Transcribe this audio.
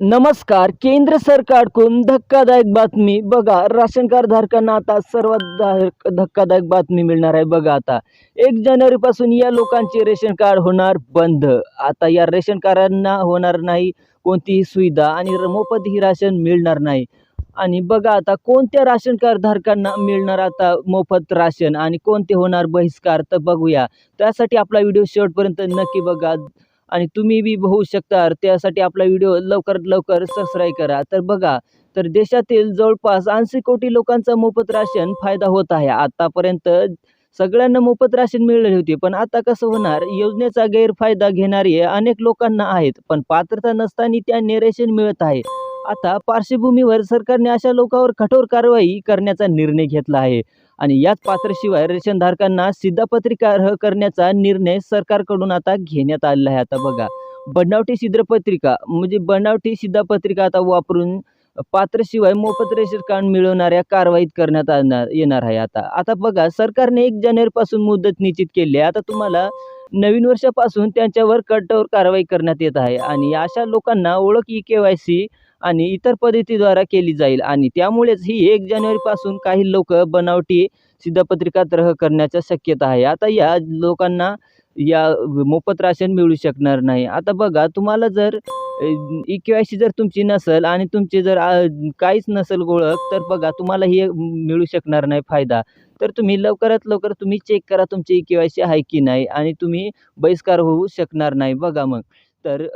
नमस्कार केंद्र सरकारकडून धक्कादायक बातमी बघा. राशन कार्ड धारकांना आता सर्वात धा- धक्कादायक बातमी मिळणार आहे बघा आता. एक जानेवारीपासून या लोकांचे रेशन कार्ड होणार बंद. आता या रेशन कार्डांना होणार नाही कोणतीही सुविधा आणि मोफत ही राशन मिळणार नाही. आणि बघा आता कोणत्या राशन कार्ड धारकांना मिळणार आता मोफत राशन आणि कोणते होणार बहिष्कार तर बघूया. त्यासाठी आपला व्हिडिओ शेवटपर्यंत नक्की बघा. आणि तुम्ही बी होऊ शकता त्यासाठी आपला व्हिडिओ लवकरात लवकर सबस्क्राईब करा. तर बघा तर देशातील जवळपास ऐंशी कोटी लोकांचा मोफत राशन फायदा होत आहे. आतापर्यंत सगळ्यांना मोफत राशन मिळाले होते पण आता कसं होणार? योजनेचा गैरफायदा घेणारे अनेक लोकांना आहेत पण पात्रता नसताना त्यांनी रेशन मिळत आहे. आता पार्श्वभूमीवर सरकारने अशा लोकांवर कठोर कारवाई करण्याचा निर्णय घेतला आहे. आणि याच पात्रशिवाय रेशनधारकांना सिद्धपत्रिका अर्ह करण्याचा निर्णय सरकारकडून आता घेण्यात आलेला आहे. आता बघा बनावटी सिद्धपत्रिका म्हणजे बनावटी सिद्धपत्रिका आता वापरून पात्रशिवाय मोफत रेशन कार्ड मिळवणाऱ्या कारवाईत करण्यात आणणार येणार आहे आता. आता बघा सरकारने एक जानेवारीपासून मुदत निश्चित केली आहे. आता तुम्हाला नवीन वर्षापासून त्यांच्यावर कठोर कारवाई करण्यात येत आहे. आणि अशा लोकांना ओळख ई के वाय सी आणि इतर पद्धतीद्वारा केली जाईल. आणि त्यामुळेच ही एक जानेवारीपासून काही लोक बनावटी सिद्धपत्रिका तरह करण्याच्या शक्यता आहे. आता या लोकांना या मोफत राशन मिळू शकणार नाही. आता बघा तुम्हाला जर ई के वाय सी जर तुमची नसेल आणि तुमची जर काहीच नसेल ओळख तर बघा तुम्हाला हे मिळू शकणार नाही फायदा. तर तुम्ही लवकरात लवकर तुम्ही चेक करा तुमची ई के वाय सी आहे की नाही आणि तुम्ही बहिष्कार होऊ शकणार नाही. बघा मग. तर